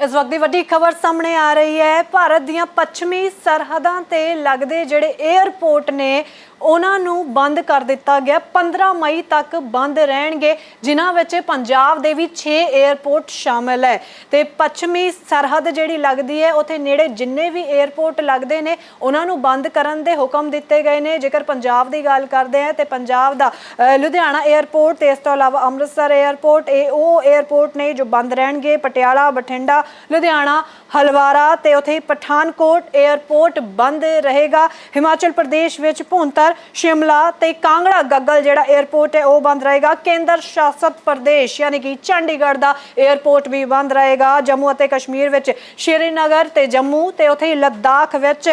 ਇਸ ਵਕਤ ਦੀ ਵੱਡੀ ਖਬਰ ਸਾਹਮਣੇ ਆ ਰਹੀ ਹੈ। ਭਾਰਤ ਦੀਆਂ ਪੱਛਮੀ ਸਰਹੱਦਾਂ ਤੇ ਲੱਗਦੇ ਜਿਹੜੇ 에ਅਰਪੋਰਟ ਨੇ ਉਹਨਾਂ ਨੂੰ ਬੰਦ ਕਰ ਦਿੱਤਾ ਗਿਆ। 15 ਮਈ ਤੱਕ ਬੰਦ ਰਹਿਣਗੇ, ਜਿਨ੍ਹਾਂ ਵਿੱਚ ਪੰਜਾਬ ਦੇ ਵੀ 6 에ਅਰਪੋਰਟ ਸ਼ਾਮਲ ਹੈ। ਤੇ ਪੱਛਮੀ ਸਰਹੱਦ ਜਿਹੜੀ ਲੱਗਦੀ ਹੈ, ਉਥੇ ਨੇੜੇ ਜਿੰਨੇ ਵੀ 에ਅਰਪੋਰਟ ਲੱਗਦੇ ਨੇ, ਉਹਨਾਂ ਨੂੰ ਬੰਦ ਕਰਨ ਦੇ ਹੁਕਮ ਦਿੱਤੇ ਗਏ ਨੇ। ਜੇਕਰ ਪੰਜਾਬ ਦੀ ਗੱਲ ਕਰਦੇ ਆ ਤੇ ਪੰਜਾਬ ਦਾ ਲੁਧਿਆਣਾ 에ਅਰਪੋਰਟ ਤੇ ਇਸ ਤੋਂ ਇਲਾਵਾ ਅੰਮ੍ਰਿਤਸਰ 에ਅਰਪੋਰਟ ਇਹ ਉਹ 에ਅਰਪੋਰਟ ਨੇ ਜੋ ਬੰਦ ਰਹਿਣਗੇ। ਪਟਿਆਲਾ, ਬਠਿੰਡਾ, ਲੁਧਿਆਣਾ, ਹਲਵਾਰਾ ਤੇ ਉਥੇ ਪਠਾਨਕੋਟ 에ਅਰਪੋਰਟ ਬੰਦ ਰਹੇਗਾ। ਹਿਮਾਚਲ ਪ੍ਰਦੇਸ਼ ਵਿੱਚ ਭੁੰਤਾ ਭੁੰਤਰ ਸ਼ਿਮਲਾ ਤੇ ਕਾਂਗੜਾ ਗੱਗਲ ਜਿਹੜਾ 에ਅਰਪੋਰਟ ਹੈ, ਉਹ ਬੰਦ ਰਹੇਗਾ। ਕੇਂਦਰ ਸ਼ਾਸਤ ਪ੍ਰਦੇਸ਼, ਯਾਨੀ ਕਿ ਚੰਡੀਗੜ੍ਹ ਦਾ 에ਅਰਪੋਰਟ ਵੀ ਬੰਦ ਰਹੇਗਾ। ਜੰਮੂ ਅਤੇ ਕਸ਼ਮੀਰ ਵਿੱਚ ਸ਼੍ਰੀਨਗਰ ਤੇ ਜੰਮੂ ਤੇ ਉੱਥੇ ਹੀ ਲੱਦਾਖ ਵਿੱਚ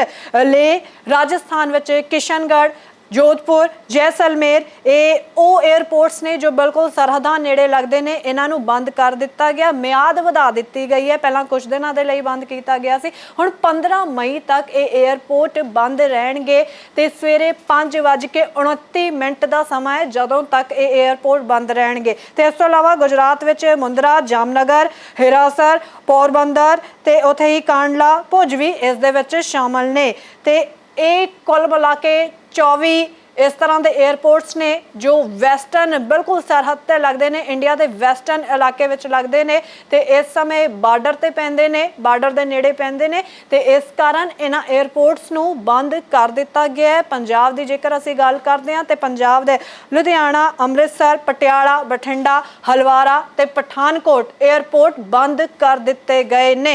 ਲੇ ਰਾਜਸਥਾਨ ਵਿੱਚ ਕਿਸ਼ਨਗੜ੍ਹ ਜੋਧਪੁਰ, ਜੈਸਲਮੇਰ, ਇਹ ਉਹ 에ਅਰਪੋਰਟਸ ਨੇ ਜੋ ਬਿਲਕੁਲ ਸਰਹੱਦਾਂ ਨੇੜੇ ਲੱਗਦੇ ਨੇ, ਇਹਨਾਂ ਨੂੰ ਬੰਦ ਕਰ ਦਿੱਤਾ ਗਿਆ, ਮਿਆਦ ਵਧਾ ਦਿੱਤੀ ਗਈ ਹੈ। ਪਹਿਲਾਂ ਕੁਝ ਦਿਨਾਂ ਦੇ ਲਈ ਬੰਦ ਕੀਤਾ ਗਿਆ ਸੀ। ਹੁਣ 15 ਮਈ ਤੱਕ ਇਹ 에ਅਰਪੋਰਟ ਬੰਦ ਰਹਿਣਗੇ ਤੇ ਸਵੇਰੇ 5:29 ਮਿੰਟ ਦਾ ਸਮਾਂ ਹੈ, ਜਦੋਂ ਤੱਕ ਇਹ 에ਅਰਪੋਰਟ ਬੰਦ ਰਹਿਣਗੇ। ਤੇ ਇਸ ਤੋਂ ਇਲਾਵਾ ਗੁਜਰਾਤ ਵਿੱਚ ਮੁੰਦਰਾ, ਜਾਮਨਗਰ ਹਿਰਾਸਰ ਪੋਰਬੰਦਰ ਤੇ ਉਥੇ ਹੀ ਕਾਂਡਲਾ ਭੁਜ ਵੀ ਇਸ ਦੇ ਵਿੱਚ ਸ਼ਾਮਲ ਨੇ। ਤੇ ਇਹ ਕੁੱਲ ਮਿਲਾ ਕੇ 24 ਇਸ ਤਰ੍ਹਾਂ ਦੇ 에ਅਰਪੋਰਟਸ ਨੇ ਜੋ ਵੈਸਟਰਨ ਬਿਲਕੁਲ ਸਰਹੱਦ ਤੇ ਲੱਗਦੇ ਨੇ ਇੰਡੀਆ ਦੇ ਵੈਸਟਰਨ ਇਲਾਕੇ ਵਿੱਚ ਲੱਗਦੇ ਨੇ ਤੇ ਇਸ ਸਮੇਂ ਬਾਰਡਰ ਤੇ ਪੈਂਦੇ ਨੇ ਬਾਰਡਰ ਦੇ ਨੇੜੇ ਪੈਂਦੇ ਨੇ ਤੇ ਇਸ ਕਾਰਨ ਇਹਨਾਂ 에ਅਰਪੋਰਟਸ ਨੂੰ ਬੰਦ ਕਰ ਦਿੱਤਾ ਗਿਆ ਪੰਜਾਬ ਦੀ ਜੇਕਰ ਅਸੀਂ ਗੱਲ ਕਰਦੇ ਹਾਂ ਤੇ ਪੰਜਾਬ ਦੇ ਲੁਧਿਆਣਾ, ਅੰਮ੍ਰਿਤਸਰ, ਪਟਿਆਲਾ, ਬਠਿੰਡਾ, ਹਲਵਾਰਾ ਤੇ ਪਠਾਨਕੋਟ 에ਅਰਪੋਰਟ ਬੰਦ ਕਰ ਦਿੱਤੇ ਗਏ ਨੇ।